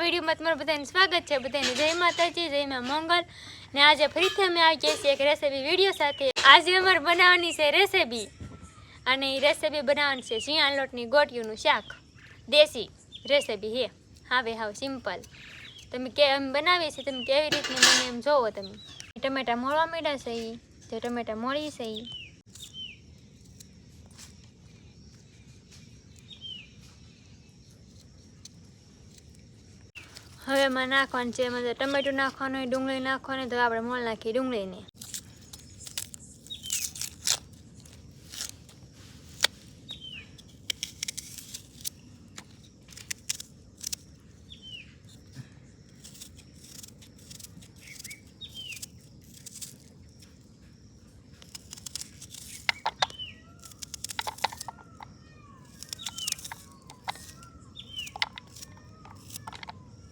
વિડીયોમાં તમારું બધાને સ્વાગત છે. બધાને જય માતાજી, જય મા મંગલ. ને આજે ફરીથી અમે આવી ગયા છીએ એક રેસીપી વીડિયો સાથે. આજે અમારે બનાવવાની છે રેસીપી. અને એ રેસીપી બનાવવાની છે શિયાળ લોટની ગોટિયુંનું શાક. દેશી રેસીપી હે હાવે હાવ સિમ્પલ. તમે કે એમ બનાવીએ છીએ, તમે કેવી રીતની મને એમ જોવો તમે. ટમેટા મોળવા મીડા છે એ જે ટમેટા મોળી છે હવે એમાં નાખવાનું છે, એમાં ટમેટું નાખવાનું હોય, ડુંગળી નાખવાની તો આપણે મોલ નાખીએ ડુંગળીને.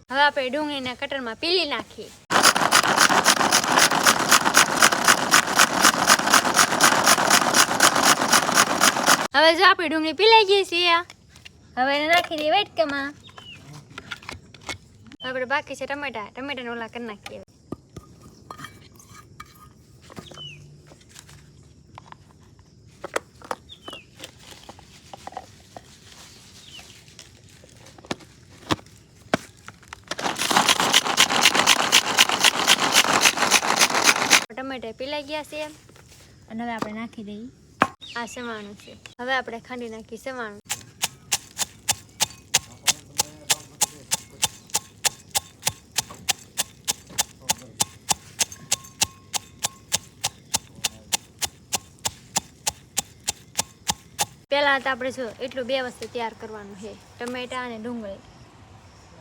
હવે આપણે ડુંગળીના કટરમાં પીલી નાખીએ. હવે જો આપણી ડુંગળી પીલાઈ ગઈ છે હવે નાખી દઈએ વાટકામાં. આપણે બાકી છે ટમેટા. ટમેટાને ઓલા કરી નાખીએ ટમેટા પીલાઈ ગયા છે અને હવે આપણે નાખી દઈએ. આ સવાણું છે. હવે આપણે ખાંડી નાખી સવાણું પહેલાં તો આપણે જો એટલું બે વસ્તુ તૈયાર કરવાનું છે. ટમેટા અને ડુંગળી.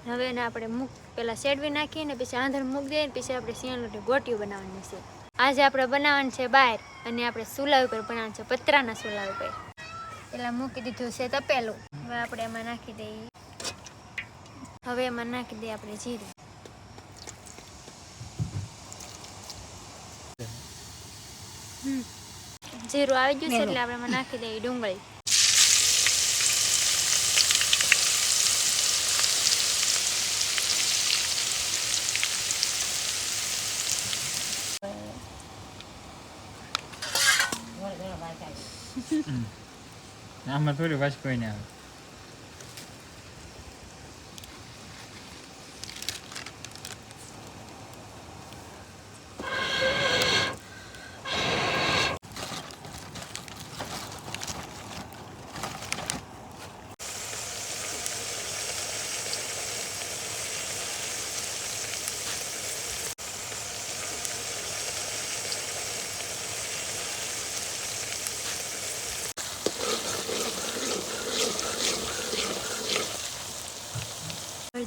હવે એને આપણે મૂક પહેલાં શેડવી નાખીને પછી આંધણ મૂકી દઈએ ને પછી આપણે શિયાળની ગોટીઓ બનાવવાની છે. આજે આપણે બનાવવાનું છે બહાર અને આપણે સુલા ઉપર બનાવવાનું છે પતરાના સુલા ઉપર. પહેલાં મૂકી દીધું છે તપેલું. હવે આપણે એમાં નાખી દઈએ. હવે એમાં નાખી દઈએ આપણે જીરું. જીરું આવી ગયું છે એટલે આપણે એમાં નાખી દઈએ ડુંગળી. આમાં થોડી વાસ ને આવે.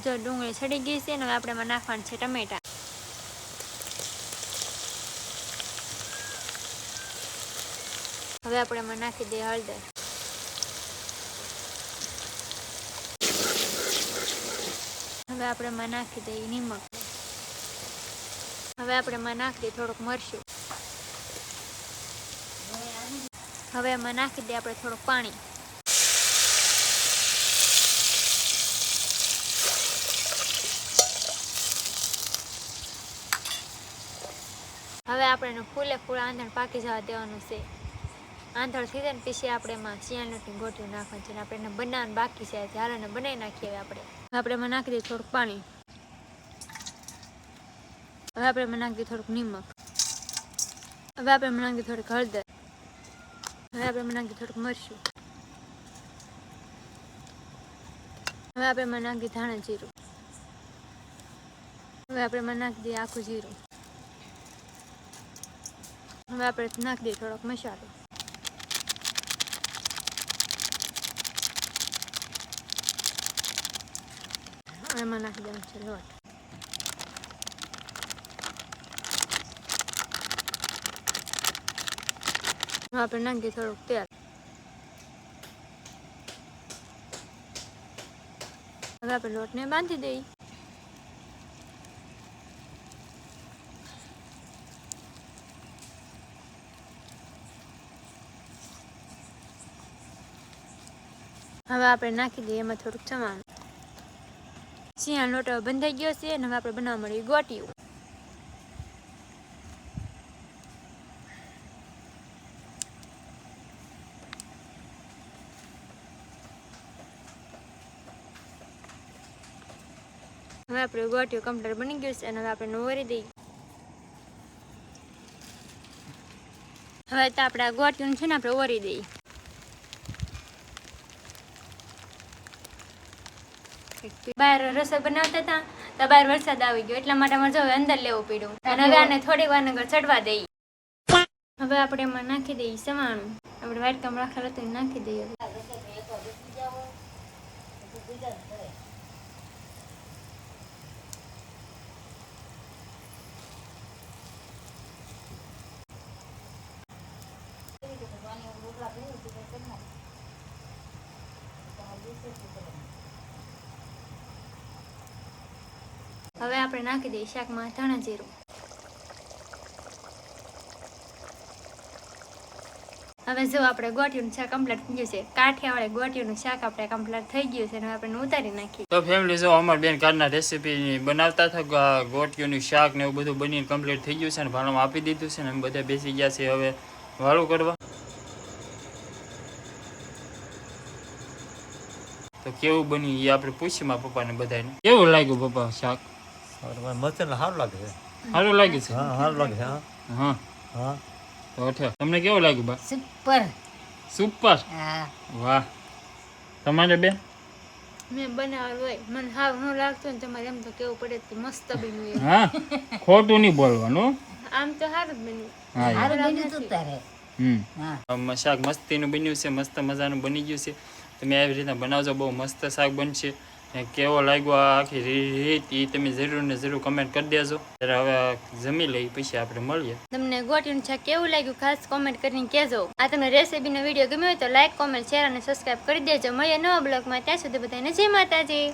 જો ડુંગળી સડી ગઈ છે ને હવે આપણે એમાં નાખવાનું છે ટમેટા. હવે આપણે એમાં નાખી દઈએ હળદર. હવે આપણે એમાં નાખી દઈએ નિમક. હવે આપણે એમાં નાખી દઈએ થોડુંક મરશું હવે એમાં નાખી દઈએ આપણે થોડુંક પાણી. હવે આપણે ફૂલે ફૂલ આંધણ પાકી જવા દેવાનું છે. આંધણ થઈ જાય આપણે એમાં શિયાળની ગોઠવી નાખવાનું છે આપણે એને બનાવવાનું બાકી છે. ઝાલાને બનાવી નાખીએ આપણે. આપણે એમાં નાખી દઈએ થોડુંક પાણી. હવે આપણે એમાં નાખી થોડુંક નિમક. હવે આપણે એમાં નાખી થોડીક હળદર. હવે આપણે એમાં નાખી થોડુંક મરશું હવે આપણે એમાં નાખી ધાણા જીરું. હવે આપણે એમાં નાખી દઈએ આખું જીરું. હવે આપણે નાખી દઈએ થોડોક મસાલો. એમાં નાખી દેવાનું છે લોટ. આપણે નાખી દઈએ થોડુંક તેલ. હવે આપણે લોટને બાંધી દઈએ. હવે આપણે નાખી દઈએ, એમાં થોડુંક ચવાણું. સિંહ લોટો બંધાઈ ગયો છે અને હવે આપણે બનાવવા મળ્યું ગોટિયું. હવે આપણે ગોટિયું કમ્પ્લીટ બની ગયું છે અને હવે આપણે વરી દઈએ. હવે તો આપણે ગોટિયું છે ને આપણે ઓરી દઈએ. બહાર રસોઈ બનાવતા હતા, તો બહાર વરસાદ આવી ગયો, એટલા માટે અમારે જવું અંદર લેવું પડ્યું. અને હવે આને થોડીક વાર નગર ચડવા દઈએ. હવે આપણે એમાં નાખી દઈએ સમાણું આપણે વાઇટ કામ રાખેલું હતું નાખી દઈએ. હવે આપણે નાખી દઈએ શાકમાં ધાણા જીરું. હવે જો આપણે ગોટિયું શાક કમ્પ્લીટ થઈ ગયું છે કાઠિયાવાડી ગોટિયું શાક આપણે કમ્પ્લીટ થઈ ગયું છે અને આપણે ઉતારી નાખીએ. તો ફેમિલી જો અમાર બેન ઘરના રેસીપી બનાવતા હતા ગોટિયું શાક ને એવું બધું બનીને કમ્પ્લીટ થઈ ગયું છે ને ભાણમાં આપી દીધું છે ને બધા બેસી ગયા છે હવે વાળું કરવા. તો કેવું બન્યું એ આપણે પૂછીએ મારા પપ્પાને બધાને. કેવું લાગ્યું પપ્પા શાક? મસ્ત સારું લાગે છે. સારું લાગ્યું છે? હા સારું લાગે છે હા. હા. હા. તો અઠે તમને કેવું લાગ્યું બા? સુપર. સુપર? હા. વાહ. તમારે બેન? મેં બનાવેલું હોય. મને હાવ ન લાગતું ને તમારે એમ તો કેવું પડે કે મસ્ત બન્યું હા? ખોટું નહીં બોલવાનું. આમ તો સારું જ બન્યું. સારું બન્યું તું તારે. હમ. શાક મસ્તીનું બન્યું છે મસ્ત મજાનું બની ગયું છે. તમે આવી રીતના બનાવજો બહુ મસ્ત શાક બનશે. કેવો લાગ્યો આખી રીત એ તમે જરૂર ને જરૂર કમેન્ટ કરી દેજો. ત્યારે હવે જમી લઈ પછી આપણે મળીએ. તમને ગોટીનું શાક કેવું લાગ્યું ખાસ કોમેન્ટ કરીને કહેજો. આ તમને રેસીપીનો વીડિયો ગમ્યો હોય તો લાઈક કોમેન્ટ શેર અને સબસ્ક્રાઇબ કરી દેજો. મળીએ નવા બ્લોગમાં ત્યાં સુધી બધાને જય માતાજી.